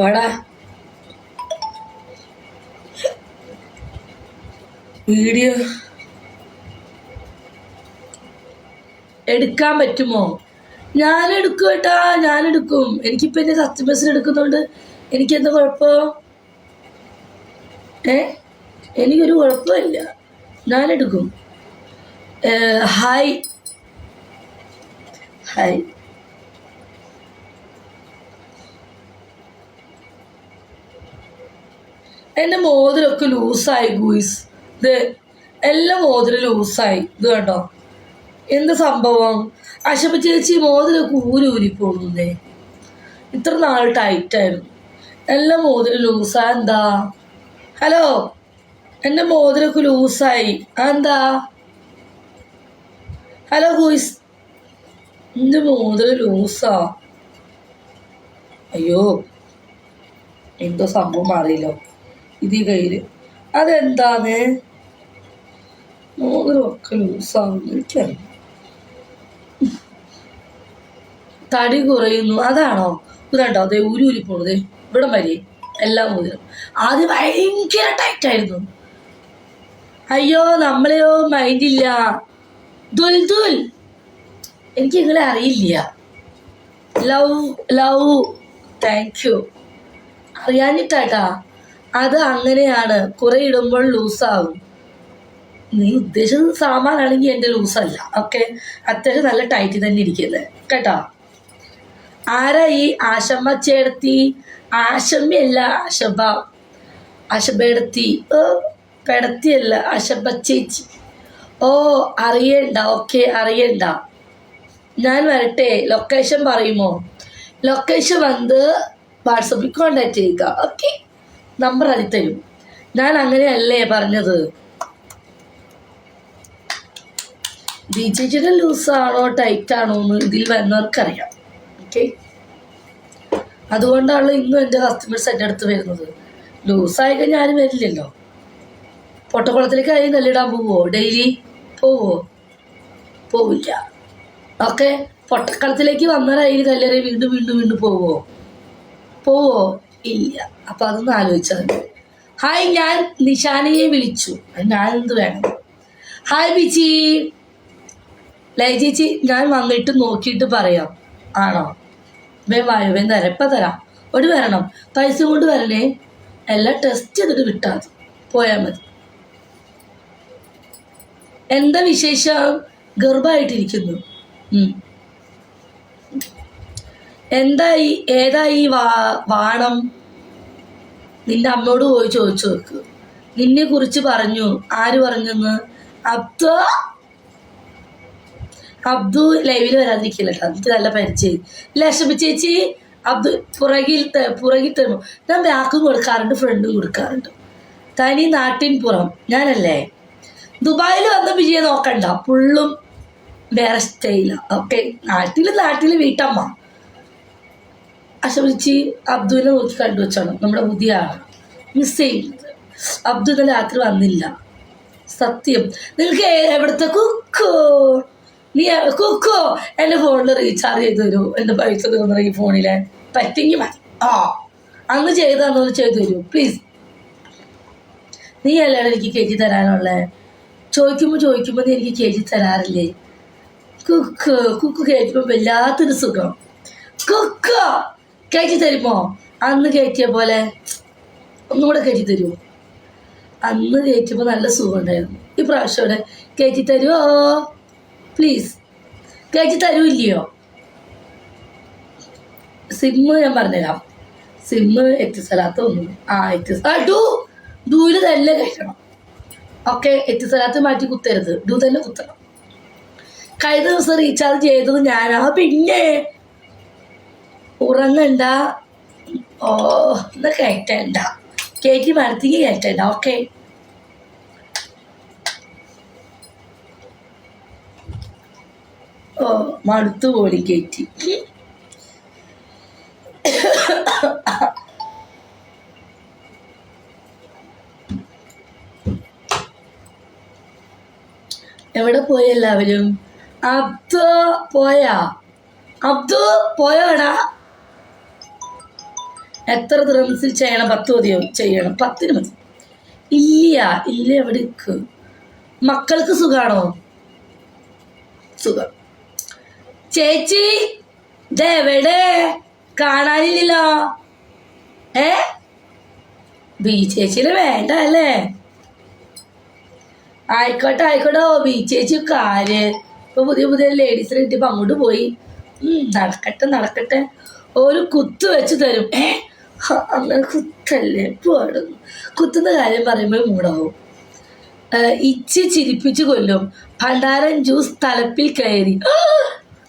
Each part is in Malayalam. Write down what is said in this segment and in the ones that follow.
വാടാ വീഡിയോ എടുക്കാൻ പറ്റുമോ? ഞാൻ എടുക്കും കേട്ടാ ഞാൻ എടുക്കും എനിക്കിപ്പോൾ എന്റെ കസ്റ്റമേഴ്സിന് എടുക്കുന്നതുകൊണ്ട് എനിക്കെന്താ കുഴപ്പം? ഏ? എനിക്കൊരു കുഴപ്പമില്ല. ഞാനെടുക്കും. ഹായ്. ഹായ്. എന്റെ മോതിരൊക്കെ ലൂസായി ഗൂയിസ്. ഇത് എല്ലാം മോതിരം ലൂസായി. ഇത് കേട്ടോ എന്ത് സംഭവം? അശപ്പ ചേച്ചി മോതിരൊക്കെ ഊരി ഊരി പോകുന്നേ ഇത്ര നാൾ ടൈറ്റായിരുന്നു എല്ലാം മോതിരം ലൂസായ എന്താ ഹലോ എന്റെ മോതിരൊക്കെ ലൂസായി. എന്താ ഹലോ ഗൂയിസ്. എന്റെ മോതിരം ലൂസാ. അയ്യോ എന്തോ സംഭവം അറിയില്ലോ ഇത് ഈ കയ്യിൽ അതെന്താന്ന് മോതിരമൊക്കെ ലൂസാവുന്നു തടി കുറയുന്നു. അതാണോ? ഇതാണ്ടോ അതെ ഊരി പോണത് ഇവിടെ വരെ എല്ലാം മോതിരം. ആദ്യം ഭയങ്കര ടൈറ്റ് ആയിരുന്നു. അയ്യോ നമ്മളെയോ മൈൻഡില്ല ദുൽ ദുൽ. എനിക്ക് നിങ്ങളെ അറിയില്ല. Love love. താങ്ക് യു അറിയാഞ്ഞിട്ടാട്ടാ അത് അങ്ങനെയാണ്. കുറെ ഇടുമ്പോൾ ലൂസാവും നീ ഉദ്ദേശിച്ചത് സാമാനാണെങ്കിൽ എന്റെ ലൂസല്ല. ഓക്കെ? അത്യാവശ്യം നല്ല ടൈറ്റ് തന്നെ ഇരിക്കുന്നത്. കേട്ടോ? ആരാ ഈ ആശമ്മ ചേർത്തി? ആശമ്മയല്ല ആശബ. അശബടത്തി ഓ പെടത്തിയല്ല ആശബ ചേച്ചി. ഓ അറിയണ്ട. ഓക്കെ അറിയണ്ട. ഞാൻ വരട്ടെ. ലൊക്കേഷൻ പറയുമോ? ലൊക്കേഷൻ വന്ന് വാട്സപ്പിൽ കോണ്ടാക്ട് ചെയ്യുക. ഓക്കെ? നമ്പർ അതിൽ തരും. ഞാൻ അങ്ങനെയല്ലേ പറഞ്ഞത്? ചേച്ചിയുടെ ലൂസാണോ ടൈറ്റ് ആണോ എന്ന് ഇതിൽ വരുന്നവർക്കറിയാം ഓക്കെ അതുകൊണ്ടാണ് ഇന്നും എന്റെ കസ്റ്റമേഴ്സ് എന്റെ അടുത്ത് വരുന്നത്. ലൂസായി കഴിഞ്ഞാൽ ആരും വരില്ലല്ലോ. പൊട്ടക്കുളത്തിലേക്ക് ആയി നെല്ലിടാൻ പോവോ? ഡെയിലി പോവോ? പോവില്ല. ഓക്കെ പൊട്ടക്കളത്തിലേക്ക് അതിന് കല്ലേറി വീണ്ടും വീണ്ടും വീണ്ടും പോവോ? പോവോ? ഇല്ല. അപ്പം അതൊന്ന് ആലോചിച്ചാൽ മതി. ഹായ് ഞാൻ നിഷാനയെ വിളിച്ചു. ഞാൻ എന്ത് വേണം? ഹായ് ബിച്ചി ലൈ ചേച്ചി ഞാൻ വന്നിട്ട് നോക്കിയിട്ട് പറയാം. ആണോ? വേ വായോ വേ തരാം. ഇപ്പം തരാം. ഒരു വരണം. പൈസ കൊണ്ട് വരണേ എല്ലാം ടെസ്റ്റ് ചെയ്തിട്ട് വിട്ടാൽ മതി. പോയാൽ മതി. എന്താ വിശേഷം? ഗർഭമായിട്ടിരിക്കുന്നു ഉം. എന്താ ഈ ഏതാ ഈ വാ വാണം? നിന്റെ അമ്മയോട് പോയി ചോദിച്ചു നോക്ക്. നിന്നെ കുറിച്ച് പറഞ്ഞു. ആര് പറഞ്ഞെന്ന്? അബ്ദു അബ്ദു ലൈവിൽ വരാതിരിക്കില്ല കേട്ടോ. നല്ല പരിചയം. ലക്ഷമി ചേച്ചി അബ്ദു പുറകിൽ പുറകിൽ തരുമോ ഞാൻ ബാക്കും കൊടുക്കാറുണ്ട് ഫ്രണ്ടും കൊടുക്കാറുണ്ട്. തനി നാട്ടിൻ പുറം. ഞാനല്ലേ? ദുബായിൽ വന്ന വിജയം നോക്കണ്ട. ഫുള്ളും വേറെ സ്റ്റൈല ഓക്കെ നാട്ടിൽ നാട്ടിൽ വീട്ടമ്മ. അശമിച്ച് അബ്ദുവിനെ നോക്കി കണ്ടു വെച്ചാണ് നമ്മുടെ പുതിയ മിസ് ചെയ്യുന്നത് അബ്ദു ഇന്നലെ രാത്രി വന്നില്ല. സത്യം. നിങ്ങൾക്ക് എവിടുത്തെ കുക്കോ? നീ കുക്കോ എന്റെ ഫോണിൽ റീചാർജ് ചെയ്ത് തരൂ. എന്റെ പൈസ തീർന്ന ഈ ഫോണിലെ പറ്റെങ്കിൽ മതി. ആ. അന്ന് ചെയ്ത് തന്നത് ചെയ്തു തരൂ. പ്ലീസ് നീ അല്ലാണ് എനിക്ക് കയറ്റി തരാനുള്ളത് ചോദിക്കുമ്പോൾ ചോദിക്കുമ്പോൾ നീ എനിക്ക് കയറ്റി തരാറില്ലേ? കുക്ക് കുക്ക് കയറ്റുമ്പോൾ വല്ലാത്തൊരു സുഖം. കുക്ക്! കയറ്റി തരുമോ? അന്ന് കയറ്റിയ പോലെ ഒന്നുകൂടെ കയറ്റി തരുമോ അന്ന് കയറ്റിയപ്പോൾ നല്ല സുഖം ഉണ്ടായിരുന്നു ഈ പ്രാവശ്യം ഇവിടെ കയറ്റി തരുമോ പ്ലീസ് കയറ്റി തരൂല്ലയോ? സിമ്മ് ഞാൻ പറഞ്ഞുതരാം. സിമ്മ് എത്തിസലാത്ത് ഒന്നും. ആ എത്തി ആ ഡു. ഡൂയിൽ തന്നെ കയറ്റണം ഓക്കെ എത്തിസലാത്ത് മാറ്റി കുത്തരുത്. ഡു തന്നെ കുത്തണം. കഴിഞ്ഞ ദിവസം റീചാർജ് ചെയ്തത് ഞാനാ. പിന്നെ ഉറങ്ങണ്ട. ഓ ഒന്ന് കയറ്റണ്ട. കേറ്റി മരത്തേക്ക് കയറ്റണ്ട ഓക്കെ? ഓ മടുത്തു പോലും കയറ്റി എവിടെ പോയി എല്ലാവരും? അബ്ദു പോയാ? അബ്ദു പോയോടാ എത്ര ദിറംസിൽ ചെയ്യണം? പത്ത് മതിയോ? ചെയ്യണം. പത്തിന് മതി. ഇല്ല ഇല്ല എവിടെ മക്കൾക്ക് സുഖാണോ? സുഖം. ചേച്ചി ഇതെവിടെ കാണാനില്ലല്ലോ. ഏ? ബി ചേച്ചിനെ വേണ്ട അല്ലേ? ആയിക്കോട്ടെ ആയിക്കോട്ടെ. ബി ചേച്ചി കാൽ. ഇപ്പൊ പുതിയ പുതിയ ലേഡീസിനെ കിട്ടിയപ്പോ അങ്ങോട്ട് പോയി. നടക്കട്ടെ നടക്കട്ടെ. ഒരു കുത്ത് വെച്ച് തരും. ഏ? ഹ, അങ്ങനെ കുത്തല്ലേ? പാടുന്നു. കുത്തുന്ന കാര്യം പറയുമ്പോൾ മൂടാവും. ഇച്ചി ചിരിപ്പിച്ച് കൊല്ലും. ഭണ്ഡാരൻ ജ്യൂസ് തലപ്പിൽ കയറി.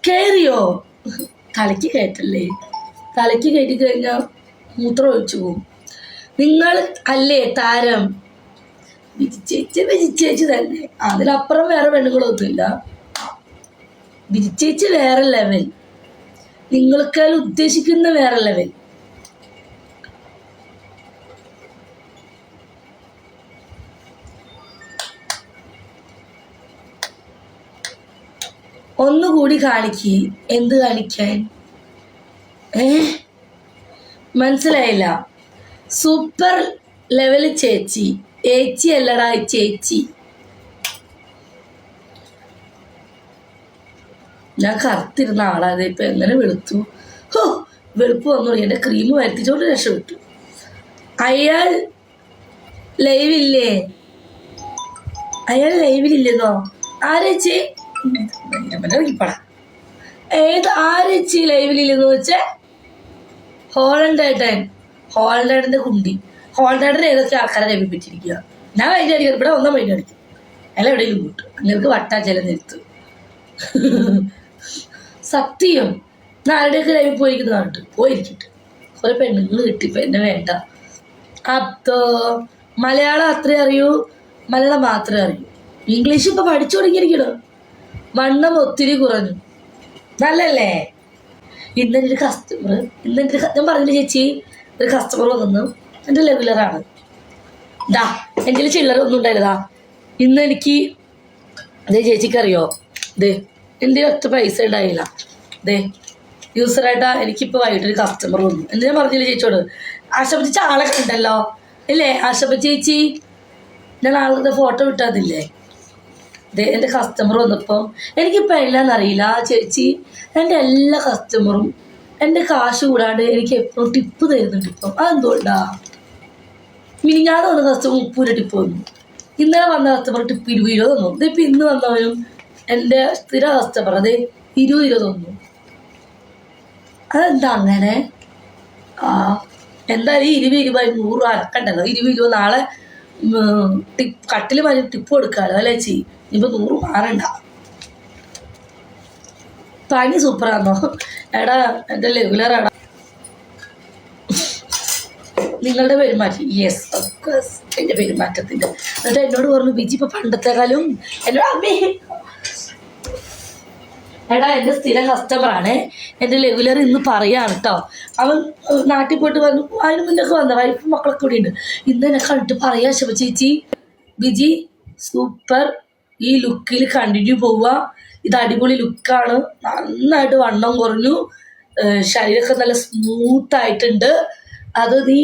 കയറിയോ? തലയ്ക്ക് കയറ്റല്ലേ? തലയ്ക്ക് കയറ്റി കഴിഞ്ഞാൽ മൂത്രം ഒഴിച്ചു പോകും നിങ്ങൾ അല്ലേ താരം? വിജിച്ചേച്ചി വിജിച്ചേച്ചി തന്നെ. അതിലപ്പുറം വേറെ പെണ്ണുങ്ങളൊന്നുമില്ല. വിജിച്ചേച്ചി വേറെ ലെവൽ നിങ്ങൾക്കാൽ ഉദ്ദേശിക്കുന്ന വേറെ ലെവൽ ഒന്നുകൂടി കാണിക്ക്. എന്ത് കാണിക്കാൻ? ഏ? മനസ്സിലായില്ല. സൂപ്പർ ലെവൽ ചേച്ചി. ഏച്ചി അല്ലടാ ചേച്ചി. ഞാൻ കറുത്തിരുന്ന ആളാതെ ഇപ്പൊ എങ്ങനെ വെളുത്തു? ഹോ വെളുപ്പ് വന്നു എന്റെ ക്രീം വരുത്തിച്ചോണ്ട് രക്ഷപ്പെട്ടു. അയാൾ ലൈവില്ലേ അയാൾ ലൈവിലില്ലെന്നോ ആരേച്ചേ ഏത് ആരേച്ചി ലൈവിലില്ലെന്ന് വെച്ചേ? ഹോളണ്ടേട്ടൻ ഹോളണ്ടേട്ടന്റെ കുണ്ടി. ഹോളണ്ടേട്ടൻ ഏതൊക്കെ ആൾക്കാരെ ലൈവിൽ ഞാൻ വൈകി അടിക്കും. ഇവിടെ ഒന്നും വൈകി അടിക്കും. അല്ല എവിടെയെങ്കിലും കൂട്ടും. അങ്ങനെ വട്ടാ ചില നിർത്ത് സത്യം. ഞാൻ ആരുടെയൊക്കെ ലൈവിൽ പോയിരിക്കുന്ന കണ്ടിട്ട് പോയിരിക്കട്ടെ. കുറെ പെണ്ണുങ്ങൾ കിട്ടി ഇപ്പൊ എന്നെ വേണ്ട. അപ്പോ മലയാളം അത്രേ അറിയൂ മലയാളം മാത്രമേ അറിയൂ. ഇംഗ്ലീഷ് ഇപ്പൊ പഠിച്ചു തുടങ്ങിയിരിക്കണോ. വണ്ണം ഒത്തിരി കുറഞ്ഞു. നല്ലല്ലേ ഇന്ന് എന്റെ ഒരു കസ്റ്റമർ ഇന്ന് എന്റെ ഞാൻ പറഞ്ഞില്ല ചേച്ചി? ഒരു കസ്റ്റമർ വന്നു. എന്റെ റെഗുലറാണ് ദാ എന്റെ ചില്ലറ ഒന്നും ഉണ്ടായിരുന്നാ ഇന്ന് എനിക്ക് അതേ ചേച്ചിക്കറിയോ? ദേ എന്റെ ഒറ്റ പൈസ ഉണ്ടായില്ല. ദേ യൂസറായിട്ടാ എനിക്കിപ്പോൾ വൈകിട്ടൊരു കസ്റ്റമർ വന്നു. എന്ന് ഞാൻ പറഞ്ഞില്ല ചേച്ചിയോട്? ആശപ്പ ചേച്ചി ആളെ കണ്ടല്ലോ? ഇല്ലേ? ആശപ്പ ചേച്ചി? ഞാൻ ആളുടെ ഫോട്ടോ വിട്ടതില്ലേ? എന്റെ കസ്റ്റമർ വന്നപ്പം എനിക്കിപ്പോൾ എല്ലാം അറിയില്ല ആ ചേച്ചി എന്റെ എല്ലാ കസ്റ്റമറും എന്റെ കാശ് കൂടാണ്ട് എനിക്ക് എപ്പോഴും ടിപ്പ് തരുന്നുണ്ട് ഇപ്പം. അതെന്തുകൊണ്ടാ? മിനിഞ്ഞാതെ വന്ന കസ്റ്റമർ മുപ്പൂര ടിപ്പ് വന്നു. ഇന്നലെ വന്ന കസ്റ്റമർ ടിപ്പ് ഇരുപത് ഇരുപത് തന്നു ഇതിപ്പോൾ ഇന്ന് വന്നവനും എന്റെ സ്ഥിര കസ്റ്റമർ അത് ഇരുപത് ഇരുപത് തന്നു. അതെന്താ അങ്ങനെ? ആ എന്തായാലും ഇരുപത് ഇരുപത് നൂറ് അരക്കണ്ടല്ലോ ഇരുപത് രൂപ നാളെ ടിപ്പ് കട്ടിൽ വലിയ ടിപ്പ് കൊടുക്കാമല്ലോ അല്ലേ ചേച്ചി? ഇനിയിപ്പോൾ നൂറ് മാറണ്ട. പനി സൂപ്പറാണോ എടാ എന്റെ ലെഗുലർ ആടാ. നിങ്ങളുടെ പെരുമാറ്റം യെസ് ഓഫ്കോഴ്സ് എന്റെ പെരുമാറ്റത്തിന്റെ എന്നിട്ട് എന്നോട് പറഞ്ഞു ബിജി ഇപ്പൊ പണ്ടത്തെക്കാളും എന്നോട് അമ്മേ എടാ എന്റെ സ്ഥിരം കസ്റ്റമറാണ് എന്റെ ലെഗുലർ ഇന്ന് പറയാണ് കേട്ടോ അവൻ നാട്ടിൽ പോയിട്ട് വന്നു. അതിന് മുന്നൊക്കെ വന്ന. വൈഫ് മക്കളൊക്കെ കൂടി ഉണ്ട്. ഇന്ന് എന്നെ കണ്ടിട്ട് പറയാം ശിവ ചേച്ചി ബിജി സൂപ്പർ ഈ ലുക്കിൽ കണ്ടിന്യൂ പോവുക. ഇത് അടിപൊളി ലുക്കാണ് നന്നായിട്ട് വണ്ണം കുറഞ്ഞു. ശരീരമൊക്കെ നല്ല സ്മൂത്ത് ആയിട്ടുണ്ട്. അത് നീ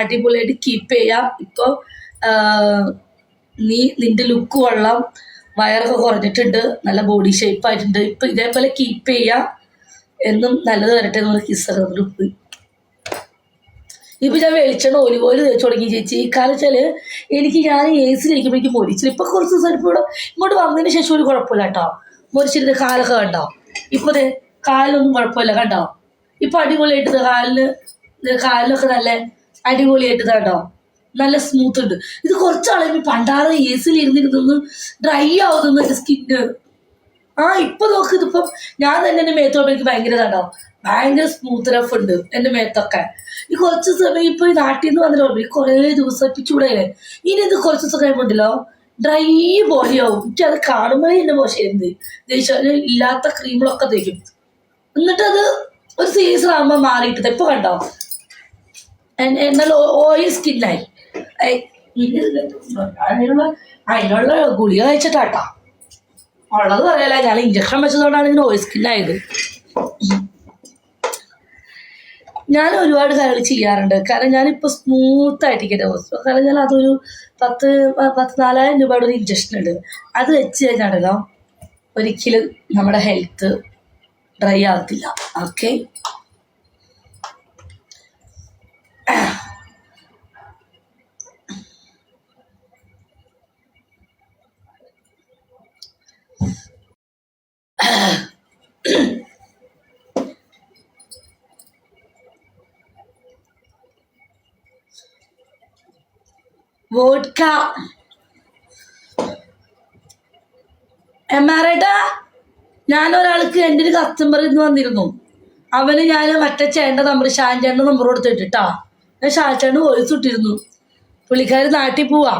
അടിപൊളിയായിട്ട് കീപ്പ് ചെയ്യാം. ഇപ്പോൾ നീ നിന്റെ ലുക്ക് കൊള്ളാം. വയറൊക്കെ കുറഞ്ഞിട്ടുണ്ട് നല്ല ബോഡി ഷേപ്പ് ആയിട്ടുണ്ട്. ഇപ്പം ഇതേപോലെ കീപ്പ് ചെയ്യാം. എന്നും നല്ലത് വരട്ടെ നമ്മൾ നമ്മൾ പോയി ഇപ്പം ഞാൻ വെളിച്ചെണ്ണ ഒലിവ് ഓയിൽ തേച്ച് തുടങ്ങി ചേച്ചി. കാരണം വെച്ചാൽ എനിക്ക് ഞാൻ എ സിയിലിരിക്കുമ്പോൾ എനിക്ക് മൊരിച്ചില്ല ഇപ്പം കുറച്ച് ദിവസം ഇപ്പോൾ ഇങ്ങോട്ട് വന്നതിന് ശേഷം ഒരു കുഴപ്പമില്ല കേട്ടോ. മൊരിച്ചിട്ട് കാലൊക്കെ കണ്ടോ? ഇപ്പോൾ കാലൊന്നും കുഴപ്പമില്ല കണ്ടോ? ഇപ്പം അടിപൊളിയായിട്ട് കാലിന് കാലിനൊക്കെ നല്ല അടിപൊളിയായിട്ട് കണ്ടോ? നല്ല സ്മൂത്ത് ഉണ്ട്. ഇത് കുറച്ചാളെ പണ്ടാറ് എ സിയിൽ ഇരുന്നിരുന്നൊന്ന് ഡ്രൈ ആവുന്ന എന്റെ സ്കിന്ന് ആ ഇപ്പൊ നോക്ക് ഇതിപ്പം ഞാൻ തന്നെ എന്റെ മേത്തോട്ട് എനിക്ക് ഭയങ്കര ഇതാണോ ഭയങ്കര സ്മൂത്ത് റഫ് ഉണ്ട് എന്റെ മേത്തൊക്കെ. ഈ കുറച്ച് സമയം ഇപ്പൊ ഈ നാട്ടിൽ നിന്ന് വന്നിട്ട് ഈ കുറേ ദിവസം ഇപ്പൊ ചൂടായില്ലേ? ഇനി ഇത് കുറച്ച് ദിവസം കഴിയുമ്പോണ്ടല്ലോ ഡ്രൈ ബോഡിയാവും എനിക്ക് അത് കാണുമ്പോഴേ എന്നെ മോശമായിരുന്നു ദേഷ്യം ഇല്ലാത്ത ക്രീമുകളൊക്കെ തേക്കും. എന്നിട്ട് അത് ഒരു സീസൺ ആകുമ്പോൾ മാറിയിട്ട് ഇപ്പൊ കണ്ടോ? എന്നാൽ ഓയിൽ സ്കിന്നായി അതിനുള്ള ഗുളിക കഴിച്ചിട്ടാട്ടാ. ഉള്ളത് പറയല ഞാൻ ഇഞ്ചക്ഷൻ വെച്ചതുകൊണ്ടാണ് ഇങ്ങനെ ഓയിൽ സ്കിന്നായത് ഞാൻ ഒരുപാട് കാര്യങ്ങൾ ചെയ്യാറുണ്ട്. കാരണം ഞാനിപ്പോൾ ഹോസ്പിറ്റൽ കാരണം ഞാൻ അതൊരു പത്ത് പത്ത് നാലായിരം രൂപയുടെ ഒരു ഇഞ്ചക്ഷൻ ഉണ്ട്. അത് വെച്ച് കഴിഞ്ഞാണല്ലോ ഒരിക്കലും നമ്മുടെ ഹെൽത്ത് ഡ്രൈ ആകത്തില്ല ഓക്കെ വോഡ്ക ഞാൻ ഞാനൊരാൾക്ക് എന്റെ ഒരു കസ്റ്റമറിൽ നിന്ന് വന്നിരുന്നു. അവന് ഞാൻ മറ്റേ ചേട്ടന്റെ നമ്പർ ഷാൻ ചേട്ടന്റെ നമ്പർ കൊടുത്തിട്ടാ ഞാൻ ഷാൻ ചേട്ടന് വോയിസ് ഇട്ടിരുന്നു. പുള്ളിക്കാർ നാട്ടിൽ പോവാ.